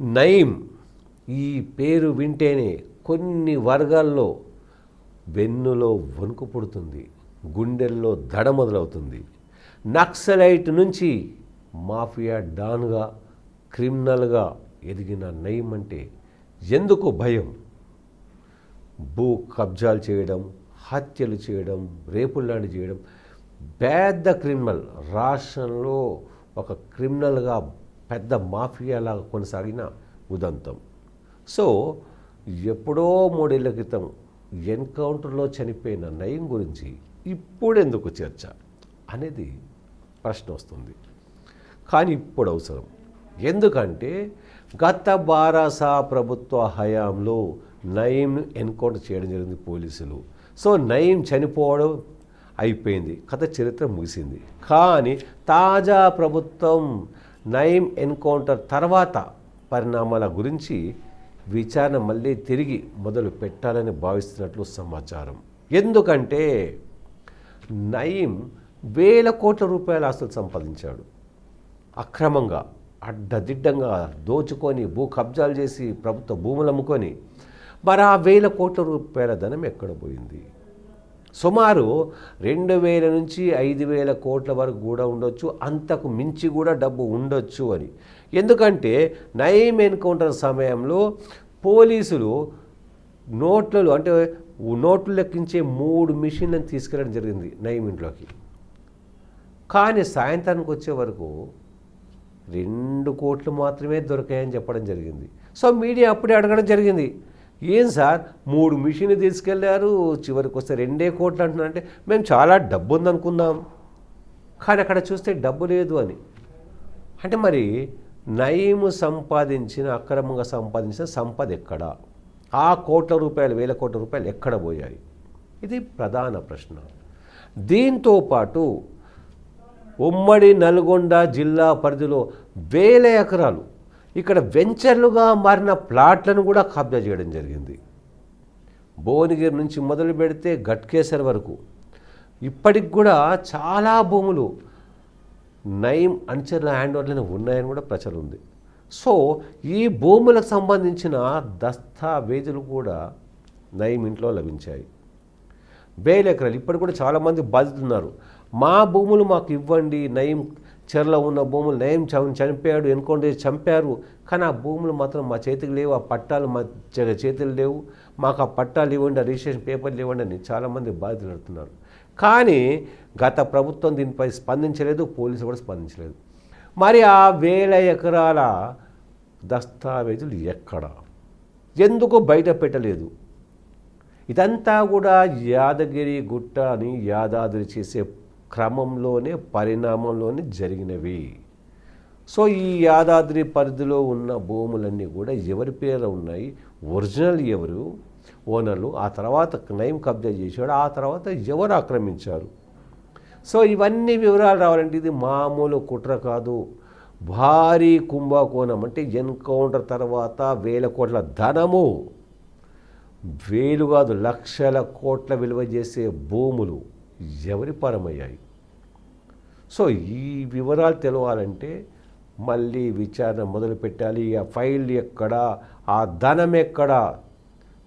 నయీం ఈ పేరు వింటేనే కొన్ని వర్గాల్లో వెన్నులో వణుకు పుడుతుంది గుండెల్లో దడ మొదలవుతుంది. నక్సలైట్ నుంచి మాఫియా డాన్గా క్రిమినల్గా ఎదిగిన నయం అంటే ఎందుకు భయం? భూ కబ్జాలు చేయడం హత్యలు చేయడం రేపులు లాంటి చేయడం పెద్ద క్రిమినల్ రాష్ట్రంలో ఒక క్రిమినల్గా పెద్ద మాఫియాలాగా కొనసాగిన ఉదంతం. సో ఎప్పుడో మూడేళ్ళ క్రితం ఎన్కౌంటర్లో చనిపోయిన నయం గురించి ఇప్పుడెందుకు చర్చ అనేది ప్రశ్న వస్తుంది. కానీ ఇప్పుడు అవసరం. ఎందుకంటే గత బారాసా ప్రభుత్వ హయాంలో నయీంను ఎన్కౌంటర్ చేయడం జరిగింది పోలీసులు. సో నయీం చనిపోవడం అయిపోయింది. కథ చరిత్ర ముగిసింది. కానీ తాజా ప్రభుత్వం నయీం ఎన్కౌంటర్ తర్వాత పరిణామాల గురించి విచారణ మళ్ళీ తిరిగి మొదలు పెట్టాలని భావిస్తున్నట్లు సమాచారం. ఎందుకంటే నయీం వేల కోట్ల రూపాయల ఆస్తులు సంపాదించాడు. అక్రమంగా అడ్డదిడ్డంగా దోచుకొని భూ కబ్జాలు చేసి ప్రభుత్వ భూములు అమ్ముకొని మరి ఆ వేల కోట్ల రూపాయల ధనం ఎక్కడ పోయింది? సుమారు రెండు వేల నుంచి ఐదు వేల కోట్ల వరకు కూడా ఉండొచ్చు అంతకు మించి కూడా డబ్బు ఉండొచ్చు అని. ఎందుకంటే నయం ఎన్కౌంటర్ సమయంలో పోలీసులు నోట్లలో అంటే నోట్లు లెక్కించే మూడు మిషన్లను తీసుకెళ్ళడం జరిగింది నయం ఇంట్లోకి. కానీ సాయంత్రానికి వచ్చే వరకు రెండు కోట్లు మాత్రమే దొరికాయని చెప్పడం జరిగింది. సో మీడియా అప్పుడే అడగడం జరిగింది. ఏం సార్? మూడు మిషన్లు తీసుకెళ్ళారు చివరికి వస్తే రెండే కోట్లు అంటున్నారంటే మేము చాలా డబ్బు ఉందనుకున్నాం కానీ అక్కడ చూస్తే డబ్బు లేదు అని. అంటే మరి నయము సంపాదించిన అక్రమంగా సంపాదించిన సంపద ఎక్కడ? ఆ కోట్ల రూపాయలు వేల కోట్ల రూపాయలు ఎక్కడ పోయాయి? ఇది ప్రధాన ప్రశ్న. దీంతో పాటు ఉమ్మడి నల్గొండ జిల్లా పరిధిలో వేల ఎకరాలు ఇక్కడ వెంచర్లుగా మారిన ప్లాట్లను కూడా కబ్జా చేయడం జరిగింది. భువనగిరి నుంచి మొదలు పెడితే గట్కేసర్ వరకు. ఇప్పటికి కూడా చాలా భూములు నయం అంచర్ల హ్యాండ్ ఓవర్లను ఉన్నాయని కూడా ప్రచారం ఉంది. సో ఈ భూములకు సంబంధించిన దస్తావేజులు కూడా నయం ఇంట్లో లభించాయి. వేల ఎకరాలు. ఇప్పటికి కూడా చాలామంది బాధితులున్నారు. మా భూములు మాకు ఇవ్వండి నయం చెరలో ఉన్న భూములు నయం చ- చనిపోయాడు ఎన్కౌంటర్ చేసి చంపారు. కానీ ఆ భూములు మాత్రం మా చేతికి లేవు ఆ పట్టాలు మా చేతులు లేవు. మాకు ఆ పట్టాలు ఇవ్వండి ఆ రిజిస్ట్రేషన్ పేపర్లు ఇవ్వండి అని చాలామంది బాధితులు అడుగుతున్నారు. కానీ గత ప్రభుత్వం దీనిపై స్పందించలేదు పోలీసులు కూడా స్పందించలేదు. మరి ఆ వేల ఎకరాల దస్తావేజులు ఎక్కడ? ఎందుకు బయట పెట్టలేదు? ఇదంతా కూడా యాదగిరి గుట్ట అని యాదాద్రి చేసే క్రమంలోనే పరిణామంలోనే జరిగినవి. సో ఈ యాదాద్రి పరిధిలో ఉన్న భూములన్నీ కూడా ఎవరి పేర ఉన్నాయి? ఒరిజినల్ ఎవరు? ఓనర్లు. ఆ తర్వాత నయం కబ్జా చేశాడు. ఆ తర్వాత ఎవరు ఆక్రమించారు? సో ఇవన్నీ వివరాలు రావాలంటే ఇది మామూలు కుట్ర కాదు. భారీ కుంభకోణం అంటే ఎన్కౌంటర్ తర్వాత వేల కోట్ల ధనము. వేలు కాదు లక్షల కోట్ల విలువ చేసే భూములు. ఎవరి పరమయ్యాయి? సో ఈ వివరాలు తెలవాలంటే మళ్ళీ విచారణ మొదలు పెట్టాలి ఆ ఫైల్ ఎక్కడ? ఆ ధనం ఎక్కడ?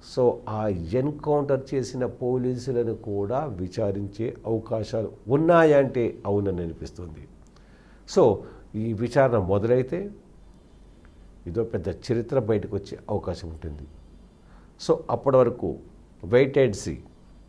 సో ఆ ఎన్కౌంటర్ చేసిన పోలీసులను కూడా విచారించే అవకాశాలు ఉన్నాయంటే అవునని అనిపిస్తుంది. సో ఈ విచారణ మొదలైతే ఇదో పెద్ద చరిత్ర బయటకు వచ్చే అవకాశం ఉంటుంది. సో అప్పటి వరకు వెయిట్ అండ్ సీ